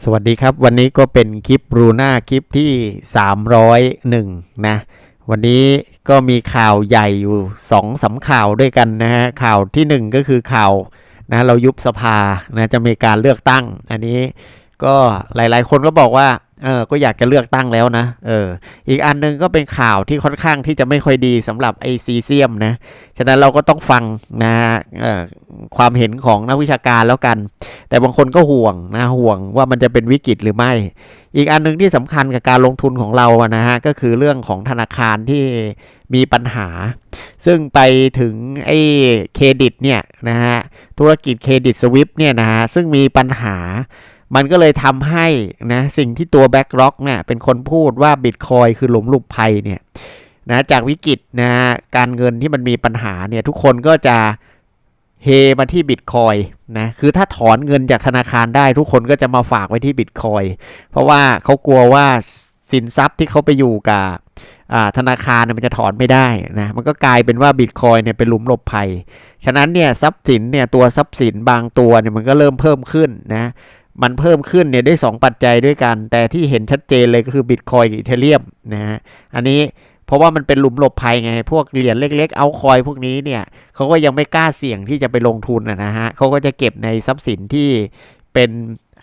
สวัสดีครับวันนี้ก็เป็นคลิปรูน่าคลิปที่ 301 นะ วันนี้ก็มีข่าวใหญ่อยู่2องสามข่าวด้วยกันนะฮะข่าวทีหนึ่1 ก็คือข่าวนะเรายุบสภานะจะมีการเลือกตั้ง อันนี้ก็หลายๆ คนก็บอกว่า เออก็อยากจะเลือกตั้งแล้วนะ เออ อีกอันหนึงก็เป็นข่าวที่ค่อนข้างที่จะไม่ค่อยดีสำหรับไอซีเซียมนะ ฉะนั้นเราก็ต้องฟังนะเออความเห็นของนักวิชาการแล้วกัน แต่บางคนก็ห่วงนะห่วงว่ามันจะเป็นวิกฤตหรือไม่ อีกอันหนึงที่สำคัญกับการลงทุนของเราอะนะฮะก็คือเรื่องของธนาคารที่มีปัญหา ซึ่งไปถึงไอ้เครดิตเนี่ยนะฮะธุรกิจเครดิตสวิฟเนี่ยนะฮะซึ่งมีปัญหา มันก็เลยทำให้นะสิ่งที่ตัว BlackRock เนี่ยเป็นคนพูดว่าบิตคอยคือหลุมหลุมภัยเนี่ยนะจากวิกฤตนะการเงินที่มันมีปัญหาเนี่ยทุกคนก็จะเฮมาที่บิตคอยนะคือถ้าถอนเงินจากธนาคารได้ทุกคนก็จะมาฝากไว้ที่บิตคอยเพราะว่าเขากลัวว่าสินทรัพย์ที่เขาไปอยู่กับธนาคารมันจะถอนไม่ได้นะมันก็กลายเป็นว่าบิตคอยเนี่ยเป็นหลุมหลบภัย ฉะนั้นเนี่ยทรัพย์สินเนี่ยตัวทรัพย์สินบางตัวเนี่ยมันก็เริ่มเพิ่มขึ้นนะ มันเพิ่มขึ้นเนี่ยได้ 2 ปัจจัยด้วยกัน แต่ที่เห็นชัดเจนเลยก็คือบิตคอยกับอีเทเรียมนะฮะอันนี้เพราะว่ามันเป็นหลุมหลบภัยไง พวกเหรียญเล็กๆเอาคอยพวกนี้เนี่ยเขาก็ยังไม่กล้าเสี่ยงที่จะไปลงทุนนะฮะเขาก็จะเก็บในทรัพย์สินที่เป็น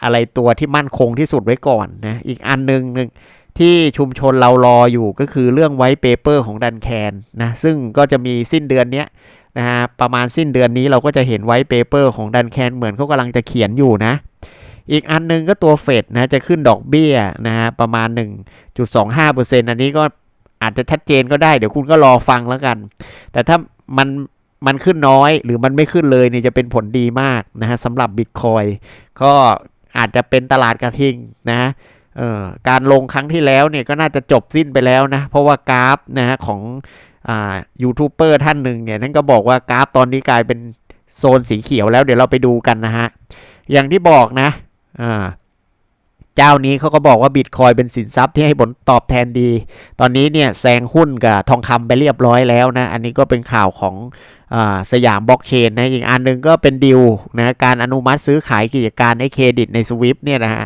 อะไรตัวที่มั่นคงที่สุดไว้ก่อนนะอีกอันหนึ่งหนึ่งที่ชุมชนเรารออยู่ก็คือเรื่องไว t ์เปเปอร์ของดันแคนนะซึ่งก็จะมีสิ้นเดือนเนี้ยนะฮะประมาณสิ้นเดือนนี้เราก็จะเห็นไว t ์เปเปอร์ของดันแคนเหมือนเขากำลังจะเขียนอยู่นะ อีกอันหนึงก็ตัวเฟดนะจะขึ้นดอกเบี้ยนะฮะประมาณ 1.25%อันนี้ก็อาจจะชัดเจนก็ได้เดี๋ยวคุณก็รอฟังแล้วกัน แต่ถ้ามันมันขึ้นน้อยหรือมันไม่ขึ้นเลยเนี่ยจะเป็นผลดีมากนะฮะสำหรับบิตคอยก็อาจจะเป็นตลาดกระทิงนะเอ่อการลงครั้งที่แล้วเนี่ยก็น่าจะจบสิ้นไปแล้วนะ เพราะว่ากราฟนะฮะของอ่ายูทูบเบอร์ท่านหนึ่งเนี่ยนั่นก็บอกว่ากราฟตอนนี้กลายเป็นโซนสีเขียวแล้วเดี๋ยวเราไปดูกันนะฮะ อย่างที่บอกนะ อ่าเจ้านี้เขาก็บอกว่าบิตคอยเป็นสินทรัพย์ที่ให้ผลตอบแทนดี ตอนนี้เนี่ยแซงหุ้นกับทองคำไปเรียบร้อยแล้วนะ อันนี้ก็เป็นข่าวของอสยามบล็อกเชนนะ อีกอันหนึ่งก็เป็นดิวนะการอนุมัติซื้อขายกิจการให้เครดิตในสวิฟเนี่ยนะฮะ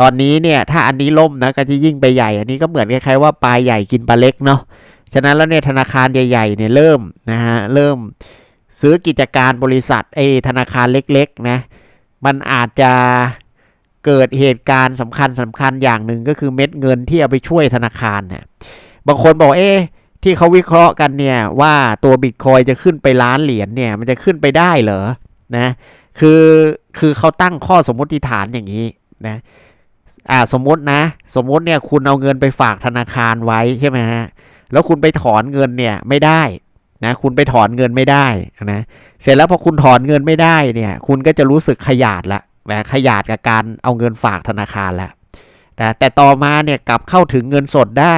ตอนนี้เนี่ยถ้าอันนี้ล่มนะก็จะยิ่งไปใหญ่ อันนี้ก็เหมือนคล้ายๆว่าปลาใหญ่กินปลาเล็กเนาะฉะนั้นแล้วเนี่ยธนาคารใหญ่ๆเนี่ยเริ่มนะฮะเริ่มซื้อกิจการบริษัทไอ้ธนาคารเล็กๆนะมันอาจจะ เกิดเหตุการณ์สำคัญสำคัญอย่างหนึ่งก็คือเม็ดเงินที่เอาไปช่วยธนาคารเนี่ยบางคนบอกเอ๊ะที่เขาวิเคราะห์กันเนี่ยว่าตัวบิตคอยจะขึ้นไปล้านเหรียญเนี่ยมันจะขึ้นไปได้เหรอนะคือคือเขาตั้งข้อสมมติฐานอย่างนี้นะอ่าสมมตินะ สมมติเนี่ยคุณเอาเงินไปฝากธนาคารไว้ใช่ไหมฮะแล้วคุณไปถอนเงินเนี่ยไม่ได้นะคุณไปถอนเงินไม่ได้นะเสร็จแล้วพอคุณถอนเงินไม่ได้เนี่ย คุณก็จะรู้สึกขยาดละ นะขยาดกับการเอาเงินฝากธนาคารแล้วนะแต่ต่อมาเนี่ยกลับเข้าถึงเงินสดได้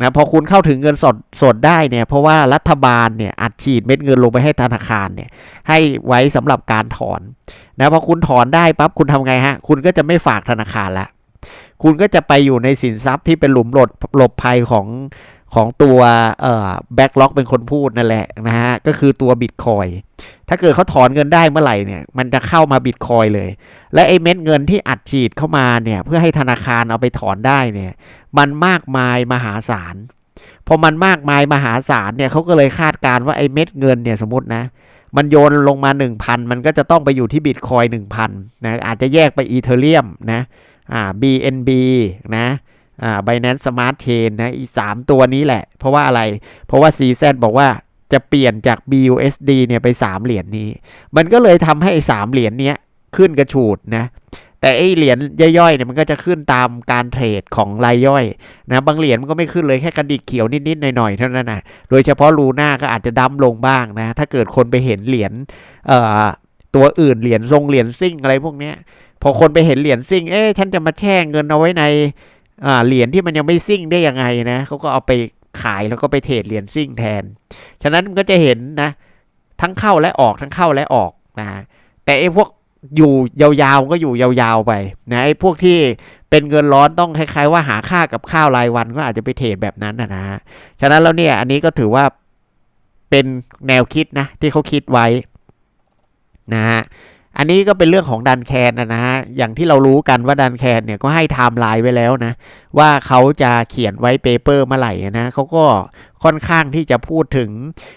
นะพอคุณเข้าถึงเงินสดสดได้เนี่ยเพราะว่ารัฐบาลเนี่ยอัดฉีดเม็ดเงินลงไปให้ธนาคารเนี่ยให้ไว้สำหรับการถอนนะพอคุณถอนได้ปั๊บคุณทำไงฮะคุณก็จะไม่ฝากธนาคารละคุณก็จะไปอยู่ในสินทรัพย์ที่เป็นหลุมหลบหลบภัยของ ของตัวแบ็กล็อกเป็นคนพูดนั่นแหละนะฮะ ก็คือตัวบิตคอยถ้าเกิดเขาถอนเงินได้เมื่อไหร่เนี่ยมันจะเข้ามาบิตคอยเลย และไอ้เม็ดเงินที่อัดฉีดเข้ามาเนี่ยเพื่อให้ธนาคารเอาไปถอนได้เนี่ยมันมากมายมหาศาลพอมันมากมายมหาศาลเนี่ยเขาก็เลยคาดการณ์ว่าไอ้เม็ดเงินเนี่ยสมมตินะมันโยนลงมา 1,000 มันก็จะต้องไปอยู่ที่บิตคอย1,000นะอาจจะแยกไปอีเทเรียมนะอ่า BNB นะ อ่า Binance Smart Chain นะอีสามตัวนี้แหละ เพราะว่าอะไร เพราะว่า CZ บอกว่าจะเปลี่ยนจาก BUSD เนี่ยไป 3 เหรียญนี้ มันก็เลยทำให้สามเหรียญเนี้ยขึ้นกระฉูดนะ แต่ไอเหรียญย่อยๆเนี่ยมันก็จะขึ้นตามการเทรดของรายย่อยนะบางเหรียญมันก็ไม่ขึ้นเลยแค่กระดิกเขียวนิดๆหน่อยๆเท่านั้นนะโดยเฉพาะลูน่าก็อาจจะดั้มลงบ้างนะ ถ้าเกิดคนไปเห็นเหรียญเอ่อตัวอื่นเหรียญทรงเหรียญซิ่งอะไรพวกเนี้ยพอคนไปเห็นเหรียญซิ่ง เอ๊ะฉันจะมาแช่เงินเอาไว้ใน อ่าเหรียญที่มันยังไม่ซิ่งได้ยังไงนะเขาก็เอาไปขายแล้วก็ไปเทรดเหรียญซิ่งแทน ฉะนั้นมันก็จะเห็นนะ ทั้งเข้าและออกทั้งเข้าและออกนะแต่ไอ้พวกอยู่ยาวๆก็อยู่ยาวๆไปนะไอ้พวกที่เป็นเงินร้อนต้องคล้ายๆว่าหาค่ากับข้าวรายวันก็อาจจะไปเทรดแบบนั้นนะนะฉะนั้นแล้วเนี่ยอันนี้ก็ถือว่าเป็นแนวคิดนะที่เขาคิดไว้นะฮะ อันนี้ก็เป็นเรื่องของดันแคนนะนะฮะ อย่างที่เรารู้กันว่าดันแคนเนี่ยก็ให้ไทม์ไลน์ไว้แล้วนะ ว่าเขาจะเขียนไว้เปเปอร์เมื่อไหร่นะเขาก็ค่อนข้างที่จะพูดถึง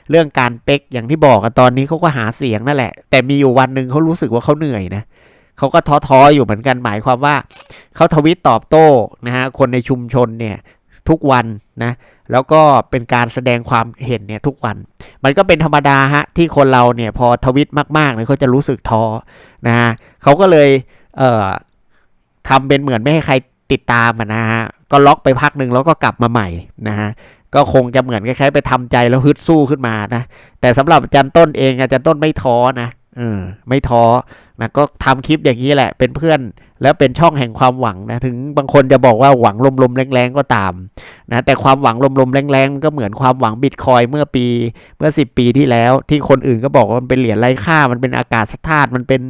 เรื่องการเป็กอย่างที่บอกกันตอนนี้เขาก็หาเสียงนั่นแหละ แต่มีอยู่วันหนึ่งเขารู้สึกว่าเขาเหนื่อยนะเขาก็ท้อๆอยู่เหมือนกันหมายความว่าเขาทวิตตอบโต้นะฮะคนในชุมชนเนี่ยทุกวันนะ แล้วก็เป็นการแสดงความเห็นเนี่ยทุกวัน มันก็เป็นธรรมดาฮะที่คนเราเนี่ยพอทวิตมากๆเนี่ยเขาจะรู้สึกท้อนะฮะเขาก็เลยเอ่อทำเป็นเหมือนไม่ให้ใครติดตามนะฮะก็ล็อกไปพักหนึ่งแล้วก็กลับมาใหม่นะฮะก็คงจะเหมือนคล้ายๆไปทำใจแล้วฮึดสู้ขึ้นมานะแต่สำหรับอาจารย์ต้นเองอาจารย์ต้นไม่ท้อนะเออไม่ท้อ นะก็ทำคลิปอย่างนี้แหละ เป็นเพื่อนแล้วเป็นช่องแห่งความหวังนะถึงบางคนจะบอกว่าหวังลมๆแรงๆก็ตามนะแต่ความหวังลมๆแรงๆก็เหมือนความหวังบิตคอยเมื่อปีเมื่อ 10 ปีที่แล้ว ที่คนอื่นก็บอกว่ามันเป็นเหรียญไร้ค่า มันเป็นอากาศธาตุมันเป็น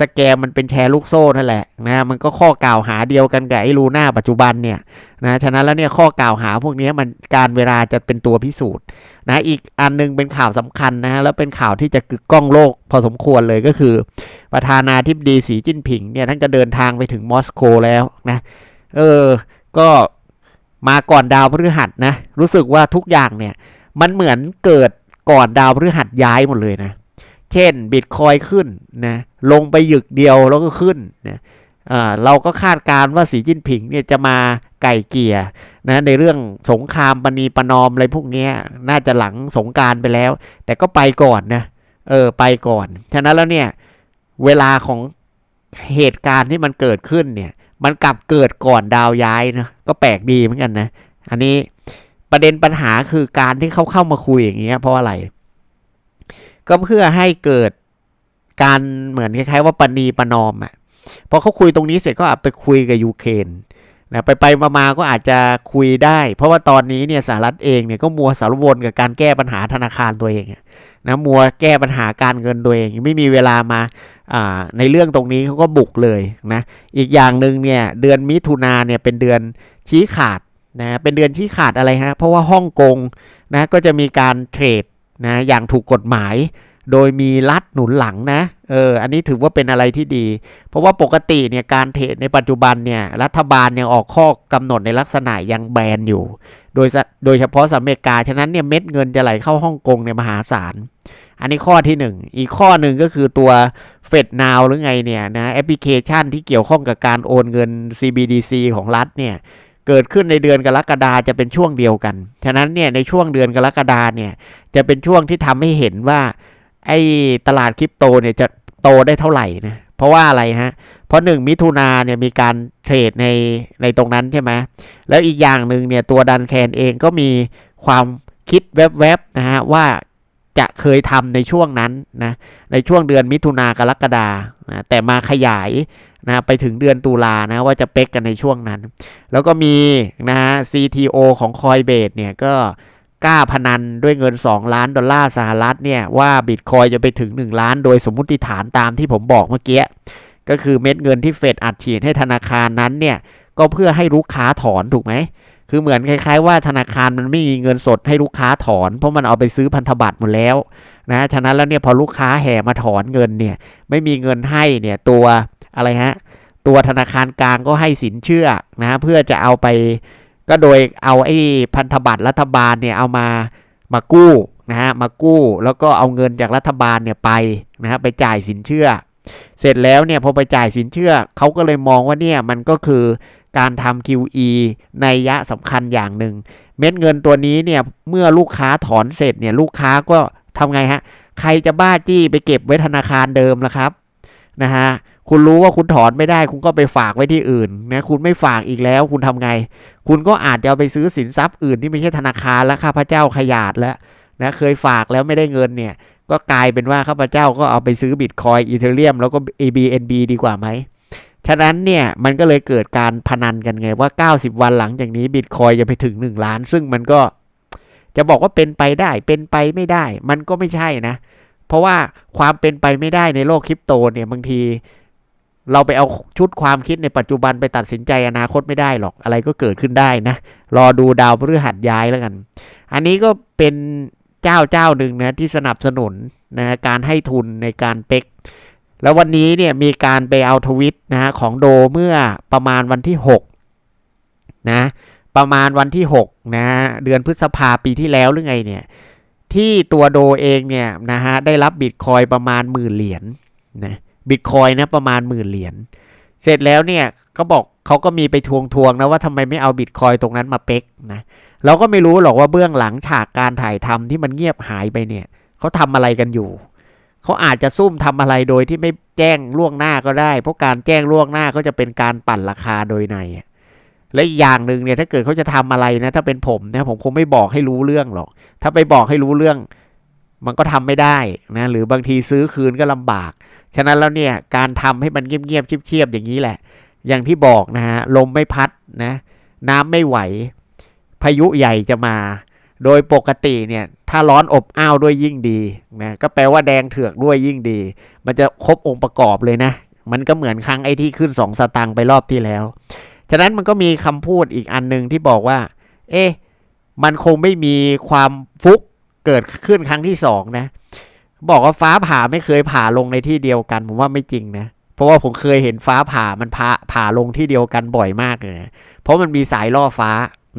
สแกมมันเป็นแชร์ลูกโซ่นั่นแหละนะมันก็ข้อกล่าวหาเดียวกันกับไอ้ลูน่าปัจจุบันเนี่ยนะฉะนั้นแล้วเนี่ยข้อกล่าวหาพวกนี้มันการเวลาจะเป็นตัวพิสูจน์นะอีกอันนึงเป็นข่าวสำคัญนะแล้วเป็นข่าวที่จะกึกก้องโลกพอสมควรเลยก็คือ ประธานาธิบดีสีจิ้นผิงเนี่ยท่านก็เดินทางไปถึงมอสโกแล้วนะ เออ ก็มาก่อนดาวพฤหัสนะ รู้สึกว่าทุกอย่างเนี่ย มันเหมือนเกิดก่อนดาวพฤหัสย้ายหมดเลยนะ เช่นบิตคอยขึ้นนะลงไปหยึกเดียวแล้วก็ขึ้นนะเราก็คาดการณ์ว่าสีจิ้นผิงเนี่ยจะมาไก่เกลี่ยนะในเรื่องสงครามปณีประนอมอะไรพวกนี้น่าจะหลังสงการไปแล้ว แต่ก็ไปก่อนนะเออไปก่อน ฉะนั้นแล้วเนี่ย เวลาของเหตุการณ์ที่มันเกิดขึ้นเนี่ย มันกลับเกิดก่อนดาวย้ายนะก็แปลกดีเหมือนกันนะ อันนี้ประเด็นปัญหาคือการที่เขาเข้ามาคุยอย่างเงี้ยเพราะอะไร ก็เพื่อให้เกิดการเหมือนคล้ายๆว่าปณีปนอมอะ่ะพอเขาคุยตรงนี้เสร็จก็อาจไปคุยกับยูเครนนะไปไปมาๆก็อาจจะคุยได้ เพราะว่าตอนนี้เนี่ยสหรัฐเองเนี่ยก็มัวสารวนกับการแก้ปัญหาธนาคารตัวเอง นะมัวแก้ปัญหาการเงินตัวเองไม่มีเวลามาในเรื่องตรงนี้เขาก็บุกเลยนะอีกอย่างหนึ่งเนี่ยเดือนมิถุนาเนี่ยเป็นเดือนชี้ขาดนะเป็นเดือนชี้ขาดอะไรฮะเพราะว่าฮ่องกงนะก็จะมีการเทรดนะอย่างถูกกฎหมาย โดยมีรัฐหนุนหลังนะเอออันนี้ถือว่าเป็นอะไรที่ดี เพราะว่าปกติเนี่ยการเทรดในปัจจุบันเนี่ยรัฐบาลยังออกข้อกำหนดในลักษณะยังแบนอยู่ โดยโดยเฉพาะสหรัฐอเมริกาฉะนั้นเนี่ยเม็ดเงินจะไหลเข้าฮ่องกงในมหาศาลอันนี้ข้อที่ 1 อีกข้อหนึ่งก็คือตัวเฟดนาวหรือไงเนี่ยนะแอปพลิเคชันที่เกี่ยวข้องกับการโอนเงิน CBDC ของรัฐเนี่ยเกิดขึ้นในเดือนกรกฎาจะเป็นช่วงเดียวกัน ฉะนั้นเนี่ยในช่วงเดือนกรกฎาเนี่ยจะเป็นช่วงที่ทำให้เห็นว่า ไอ้ตลาดคริปโตเนี่ยจะโตได้เท่าไหร่นะเพราะว่าอะไรฮะ เพราะหนึ่งมิถุนาเนี่ยมีการเทรดในในตรงนั้นใช่ไหมแล้วอีกอย่างหนึ่งเนี่ยตัวดันแคนเองก็มีความคิดแวบๆนะฮะว่าจะเคยทำในช่วงนั้นนะในช่วงเดือนมิถุนากรกฎานะแต่มาขยายนะไปถึงเดือนตุลานะว่าจะเป๊กกันในช่วงนั้น แล้วก็มีนะฮะ CTO ของ Coinbase เนี่ยก็ กล้าพนันด้วยเงิน 2 ล้านดอลลาร์สหรัฐเนี่ยว่าบิตคอยจะไปถึง 1 ล้าน โดยสมมุติฐานตามที่ผมบอกเมื่อกี้ ก็คือเม็ดเงินที่เฟดอัดฉีดให้ธนาคารนั้นเนี่ยก็เพื่อให้ลูกค้าถอนถูกไหม คือเหมือนคล้าย ๆ ว่าธนาคารมันไม่มีเงินสดให้ลูกค้าถอน เพราะมันเอาไปซื้อพันธบัตรหมดแล้วนะฉะนั้นแล้วเนี่ยพอลูกค้าแห่มาถอนเงินเนี่ยไม่มีเงินให้เนี่ยตัวอะไรฮะตัวธนาคารกลางก็ให้สินเชื่อนะเพื่อจะเอาไป ก็โดยเอาไอ้พันธบัตรรัฐบาลเนี่ยเอามามากู้นะฮะมากู้แล้วก็เอาเงินจากรัฐบาลเนี่ยไปนะฮะไปจ่ายสินเชื่อ เสร็จแล้วเนี่ยพอไปจ่ายสินเชื่อเขาก็เลยมองว่าเนี่ยมันก็คือการทำ QE ในยะสำคัญอย่างหนึ่ง เม็ดเงินตัวนี้เนี่ยเมื่อลูกค้าถอนเสร็จเนี่ยลูกค้าก็ทำไงฮะ ใครจะบ้าจี้ไปเก็บไว้ธนาคารเดิมล่ะครับนะฮะ คุณรู้ว่าคุณถอนไม่ได้ คุณก็ไปฝากไว้ที่อื่นนะคุณไม่ฝากอีกแล้ว คุณทำไง คุณก็อาจจะไปซื้อสินทรัพย์อื่นที่ไม่ใช่ธนาคารแล้วข้าพเจ้าขยาดแล้วนะเคยฝากแล้วไม่ได้เงินเนี่ย ก็กลายเป็นว่าข้าพเจ้าก็เอาไปซื้อบิตคอยอีเทเรียมแล้วก็ ABNB ดีกว่าไหมฉะนั้นเนี่ยมันก็เลยเกิดการพนันกันไงว่า 90 วันหลังจากนี้บิตคอยจะไปถึง 1 ล้าน ซึ่งมันก็จะบอกว่าเป็นไปได้เป็นไปไม่ได้ มันก็ไม่ใช่นะ เพราะว่าความเป็นไปไม่ได้ในโลกคริปโตเนี่ยบางที เราไปเอาชุดความคิดในปัจจุบันไปตัดสินใจอนาคตไม่ได้หรอกอะไรก็เกิดขึ้นได้นะ รอดูดาวพฤหัสย้ายแล้วกัน อันนี้ก็เป็นเจ้าเจ้าหนึ่งนะที่สนับสนุนนะการให้ทุนในการเป็กแล้ววันนี้เนี่ยมีการไปเอาทวิตนะฮะของโดเมื่อประมาณวันที่6นะประมาณวันที่6นะเดือนพฤษภาปีที่แล้วหรือไงเนี่ยที่ตัวโดเองเนี่ยนะฮะได้รับบิตคอยประมาณหมื่นเหรียญนะ บิตคอยนะประมาณหมื่นเหรียญเสร็จแล้วเนี่ยก็บอกเขาก็มีไปทวงทวงนะว่าทำไมไม่เอาบิตคอยตรงนั้นมาเป๊กนะเราก็ไม่รู้หรอกว่าเบื้องหลังฉากการถ่ายทำที่มันเงียบหายไปเนี่ยเขาทำอะไรกันอยู่เขาอาจจะซุ่มทำอะไรโดยที่ไม่แจ้งล่วงหน้าก็ได้ เพราะการแจ้งล่วงหน้าก็จะเป็นการปั่นราคาโดยในและอีกอย่างหนึ่งเนี่ยถ้าเกิดเขาจะทำอะไรนะถ้าเป็นผมนะผมคงไม่บอกให้รู้เรื่องหรอก ถ้าไปบอกให้รู้เรื่อง มันก็ทำไม่ได้นะหรือบางทีซื้อคืนก็ลำบาก ฉะนั้นแล้วเนี่ยการทำให้มันเงียบๆเชียบๆอย่างนี้แหละ อย่างที่บอกนะฮะลมไม่พัดนะน้ำไม่ไหว พายุใหญ่จะมา โดยปกติเนี่ยถ้าร้อนอบอ้าวด้วยยิ่งดีนะก็แปลว่าแดงเถือกด้วยยิ่งดี มันจะครบองค์ประกอบเลยนะ มันก็เหมือนครั้งไอ้ที่ขึ้นสองสตางค์ไปรอบที่แล้ว ฉะนั้นมันก็มีคำพูดอีกอันหนึ่งที่บอกว่า เอ๊ะมันคงไม่มีความฟุกเกิดขึ้นครั้งที่สองนะ บอกว่าฟ้าผ่าไม่เคยผ่าลงในที่เดียวกัน ผมว่าไม่จริงนะ เพราะว่าผมเคยเห็นฟ้าผ่ามันผ่าผ่าลงที่เดียวกันบ่อยมากเลยนะเพราะมันมีสายล่อฟ้า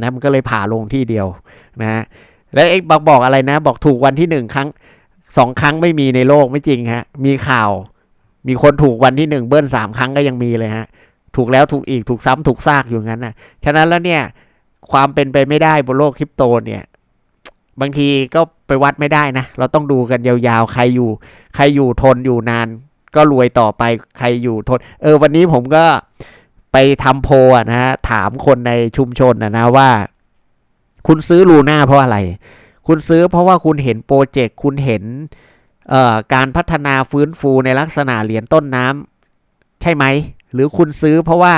นะมันก็เลยผ่าลงที่เดียวนะฮะแล้วเอ็กบอกบอกอะไรนะ บอกถูกวันที่หนึ่งครั้งสองครั้งไม่มีในโลกไม่จริงฮะ มีข่าว มีคนถูกวันที่หนึ่งเบิ้ลสามครั้งก็ยังมีเลยฮะ ถูกแล้วถูกอีกถูกซ้ำถูกซากอยู่งั้นนะฉะนั้นแล้วเนี่ย ความเป็นไปไม่ได้บนโลกคริปโตเนี่ย บางทีก็ ไปวัดไม่ได้นะ เราต้องดูกันยาวๆ ใครอยู่ ใครอยู่ทนอยู่นาน ก็รวยต่อไปใครอยู่ทน เออ วันนี้ผมก็ไปทำโพนะฮะถามคนในชุมชนนะนะว่า คุณซื้อลูน่าเพราะอะไร คุณซื้อเพราะว่าคุณเห็นโปรเจกต์คุณเห็นเอ่อการพัฒนาฟื้นฟูในลักษณะเหรียญต้นน้ำใช่ไหม หรือคุณซื้อเพราะว่า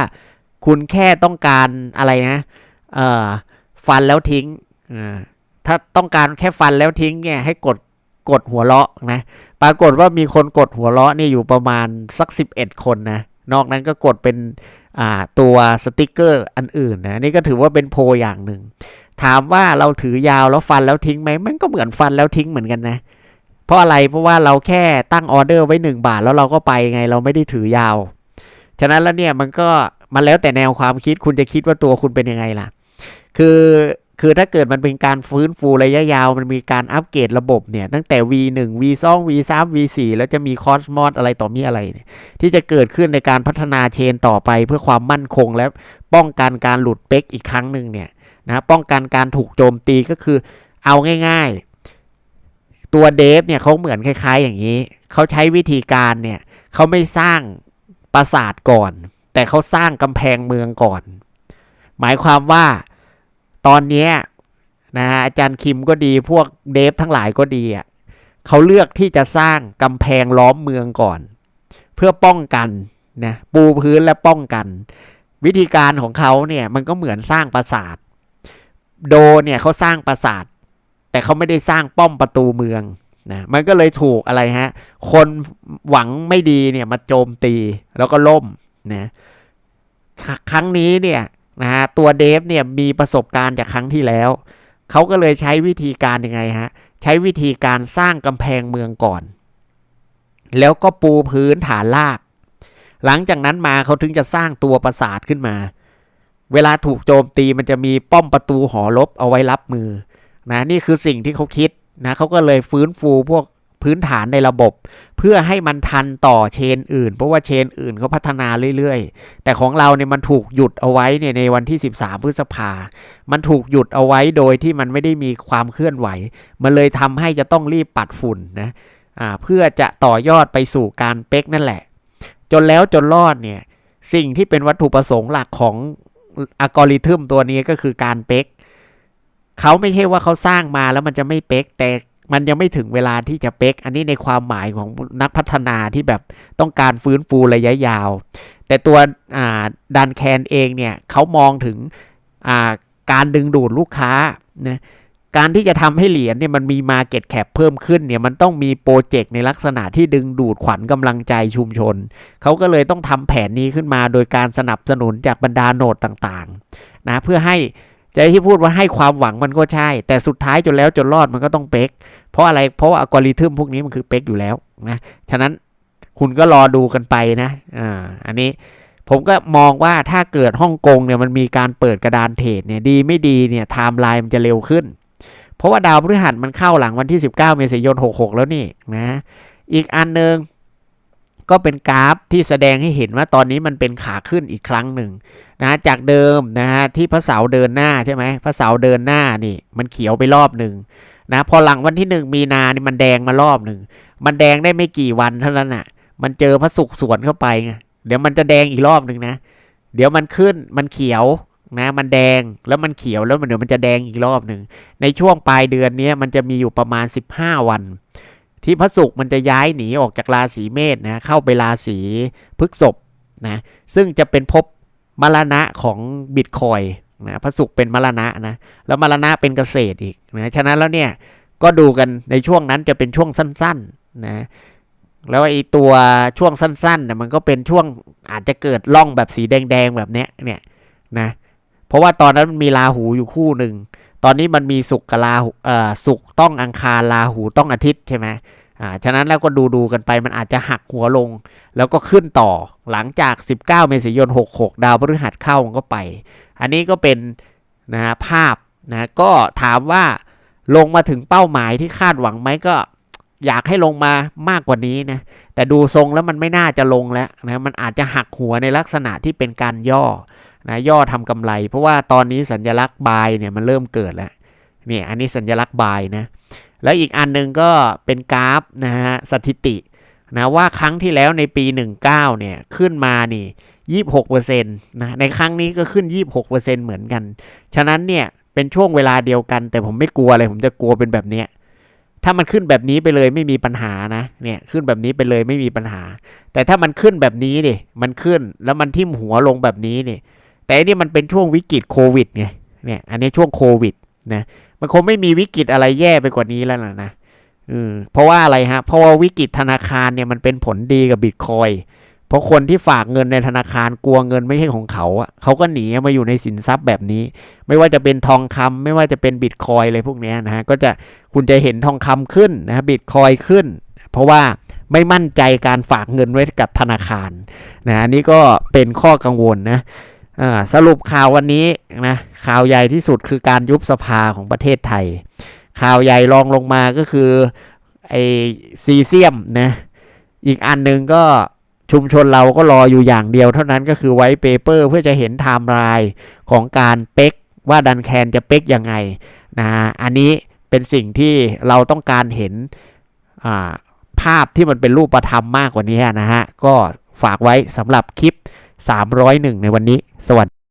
คุณแค่ต้องการอะไรนะเอ่อฟันแล้วทิ้งอ่า ถ้าต้องการแค่ฟันแล้วทิ้งเนี่ยให้กดกดหัวเราะนะ ปรากฏว่ามีคนกดหัวเราะเนี่ยอยู่ประมาณสัก 11 คนนะ นอกนั้นก็กดเป็นตัวสติกเกอร์อันอื่นนะนี่ก็ถือว่าเป็นโพลอย่างหนึ่ง ถามว่าเราถือยาวแล้วฟันแล้วทิ้งไหมมันก็เหมือนฟันแล้วทิ้งเหมือนกันนะ เพราะอะไรเพราะว่าเราแค่ตั้งออเดอร์ไว้ 1 บาทแล้วเราก็ไปไงเราไม่ได้ถือยาว ฉะนั้นแล้วเนี่ยมันก็มันแล้วแต่แนวความคิดคุณจะคิดว่าตัวคุณเป็นยังไงล่ะ คือ คือถ้าเกิดมันเป็นการฟื้นฟูระยะยาว มันมีการอัปเกรดระบบเนี่ย ตั้งแต่ V1 V2 V3 V4 แล้วจะมีคอสมอสอะไรต่อมีอะไรเนี่ยที่จะเกิดขึ้นในการพัฒนาเชนต่อไปเพื่อความมั่นคงและป้องกันการหลุดเป๊กอีกครั้งหนึ่งเนี่ยนะป้องกันการถูกโจมตีก็คือเอาง่าย ๆ ตัวเดฟเนี่ยเขาเหมือนคล้าย ๆ อย่างนี้ เขาใช้วิธีการเนี่ยเขาไม่สร้างปราสาทก่อน แต่เขาสร้างกำแพงเมืองก่อน หมายความว่า ตอนเนี้ยนะฮะอาจารย์คิมก็ดีพวกเดฟทั้งหลายก็ดีอะเขาเลือกที่จะสร้างกำแพงล้อมเมืองก่อน เพื่อป้องกันนะปูพื้นและป้องกัน วิธีการของเขาเนี่ยมันก็เหมือนสร้างปราสาท โดเนี่ยเขาสร้างปราสาท แต่เขาไม่ได้สร้างป้อมประตูเมืองนะมันก็เลยถูกอะไรฮะ คนหวังไม่ดีเนี่ยมาโจมตีแล้วก็ล่มนะครั้งนี้เนี่ย นะฮะตัวเดฟเนี่ยมีประสบการณ์จากครั้งที่แล้ว เขาก็เลยใช้วิธีการยังไงฮะ ใช้วิธีการสร้างกำแพงเมืองก่อน แล้วก็ปูพื้นฐานราก หลังจากนั้นมาเขาถึงจะสร้างตัวปราสาทขึ้นมา เวลาถูกโจมตีมันจะมีป้อมประตูหอรบเอาไว้รับมือนะนี่คือสิ่งที่เขาคิดนะเขาก็เลยฟื้นฟูพวก พื้นฐานในระบบ เพื่อให้มันทันต่อเชนอื่น เพราะว่าเชนอื่นเขาพัฒนาเรื่อยๆ แต่ของเราเนี่ยมันถูกหยุดเอาไว้เนี่ยในวันที่ 13 พฤษภา มันถูกหยุดเอาไว้โดยที่มันไม่ได้มีความเคลื่อนไหว มันเลยทำให้จะต้องรีบปัดฝุ่นนะอ่าเพื่อจะต่อยอดไปสู่การเป๊กนั่นแหละ จนแล้วจนรอดเนี่ยสิ่งที่เป็นวัตถุประสงค์หลักของอัลกอริทึมตัวนี้ก็คือการเป๊กเขาไม่ใช่ว่าเขาสร้างมาแล้วมันจะไม่เป๊กแต่ มันยังไม่ถึงเวลาที่จะเป๊ก อันนี้ในความหมายของนักพัฒนาที่แบบต้องการฟื้นฟูระยะยาว แต่ตัวดันแคนเองเนี่ยเขามองถึงการดึงดูดลูกค้านะการที่จะทำให้เหรียญเนี่ยมันมี Market Cap เพิ่มขึ้นเนี่ยมันต้องมีโปรเจกต์ในลักษณะที่ดึงดูดขวัญกำลังใจชุมชน เขาก็เลยต้องทำแผนนี้ขึ้นมาโดยการสนับสนุนจากบรรดาโนดต่างๆนะเพื่อให้ ใจที่พูดว่าให้ความหวังมันก็ใช่ แต่สุดท้ายจนแล้วจนรอดมันก็ต้องเป๊ก เพราะอะไร เพราะว่าอัลกอริทึมพวกนี้มันคือเป๊กอยู่แล้วนะ ฉะนั้นคุณก็รอดูกันไปนะ อ่า อันนี้ผมก็มองว่าถ้าเกิดฮ่องกงเนี่ยมันมีการเปิดกระดานเทรดเนี่ยดีไม่ดีเนี่ยไทม์ไลน์มันจะเร็วขึ้น เพราะว่าดาวพฤหัสมันเข้าหลังวันที่ 19 เมษายน 66 แล้วนี่นะ อีกอันหนึ่ง ก็เป็นกราฟที่แสดงให้เห็นว่าตอนนี้มันเป็นขาขึ้นอีกครั้งหนึ่งนะจากเดิมนะฮะที่พระเสาร์เดินหน้าใช่ไหมพระเสาร์เดินหน้านี่มันเขียวไปรอบหนึ่งนะพอหลังวันที่หนึ่งมีนานี่มันแดงมารอบหนึ่งมันแดงได้ไม่กี่วันเท่านั้นน่ะ มันเจอพระศุกร์สวนเข้าไปไงเดี๋ยวมันจะแดงอีกรอบหนึ่งนะ เดี๋ยวมันขึ้นมันเขียวนะมันแดงแล้วมันเขียวแล้วมันเดี๋ยวมันจะแดงอีกรอบหนึ่งในช่วงปลายเดือนนี้มันจะมีอยู่ประมาณ 15 วัน ที่พระศุกร์มันจะย้ายหนีออกจากราศีเมษนะเข้าไปราศีพฤษภนะซึ่งจะเป็นภพมรณะของบิตคอยนะพระศุกร์เป็นมรณะนะแล้วมรณะเป็นเกษตรอีกนะฉะนั้นแล้วเนี่ยก็ดูกันในช่วงนั้นจะเป็นช่วงสั้นๆนะแล้วไอ้ตัวช่วงสั้นๆเนี่ยมันก็เป็นช่วงอาจจะเกิดร่องแบบสีแดงๆแบบเนี้ยเนี่ยนะเพราะว่าตอนนั้นมันมีราหูอยู่คู่หนึ่ง ตอนนี้มันมีสุกกับลาหูเอ่อสุกต้องอังคารลาหูต้องอาทิตย์ใช่ไหมอ่าฉะนั้นแล้วก็ดูดูกันไปมันอาจจะหักหัวลง แล้วก็ขึ้นต่อหลังจาก 19 เมษายน 66 ดาวพฤหัสเข้ามันก็ไป อันนี้ก็เป็นนะฮะภาพนะก็ถามว่าลงมาถึงเป้าหมายที่คาดหวังไหมก็อยากให้ลงมามากกว่านี้นะแต่ดูทรงแล้วมันไม่น่าจะลงแล้วนะมันอาจจะหักหัวในลักษณะที่เป็นการย่อ นะย่อทำกำไร เพราะว่าตอนนี้สัญลักษณ์บายเนี่ยมันเริ่มเกิดแล้วเนี่ยอันนี้สัญลักษณ์บายนะแล้วอีกอันหนึงก็เป็นกราฟนะฮะสถิตินะว่าครั้งที่แล้วในปี 19เนี่ยขึ้นมานี่ 26%นะในครั้งนี้ก็ขึ้น 26%เหมือนกัน ฉะนั้นเนี่ยเป็นช่วงเวลาเดียวกัน แต่ผมไม่กลัวเลยผมจะกลัวเป็นแบบเนี้ยถ้ามันขึ้นแบบนี้ไปเลยไม่มีปัญหานะเนี่ยขึ้นแบบนี้ไปเลยไม่มีปัญหา แต่ถ้ามันขึ้นแบบนี้ดิมันขึ้นแล้วมันทิ่มหัวลงแบบนี้นี่ แต่นี่มันเป็นช่วงวิกฤตโควิดไงเนี่ย อันนี้ช่วงโควิดนะมันคงไม่มีวิกฤตอะไรแย่ไปกว่านี้แล้วล่ะนะอืมเพราะว่าอะไรฮะ เพราะว่าวิกฤตธนาคารเนี่ยมันเป็นผลดีกับบิตคอยเพราะคนที่ฝากเงินในธนาคารกลัวเงินไม่ใช่ของเขาอะเขาก็หนีมาอยู่ในสินทรัพย์แบบนี้ ไม่ว่าจะเป็นทองคำไม่ว่าจะเป็นบิตคอยอะไรพวกนี้นะฮะก็จะคุณจะเห็นทองคำขึ้นนะบิตคอยขึ้น เพราะว่าไม่มั่นใจการฝากเงินไว้กับธนาคารนะอันนี้ก็เป็นข้อกังวลนะ สรุปข่าววันนี้นะข่าวใหญ่ที่สุดคือการยุบสภาของประเทศไทย ข่าวใหญ่รองลงมาก็คือไอซีเซียมนะอีกอันหนึ่งก็ชุมชนเราก็รออยู่อย่างเดียวเท่านั้นก็คือไว้เปเปอร์เพื่อจะเห็นไทม์ไลน์ของการเป๊กว่าดันแคนจะเป๊กยังไงนะอันนี้เป็นสิ่งที่เราต้องการเห็นภาพที่มันเป็นรูปธรรมมากกว่านี้นะฮะ ก็ฝากไว้สำหรับคลิป 301 ในวันนี้ สวัสดี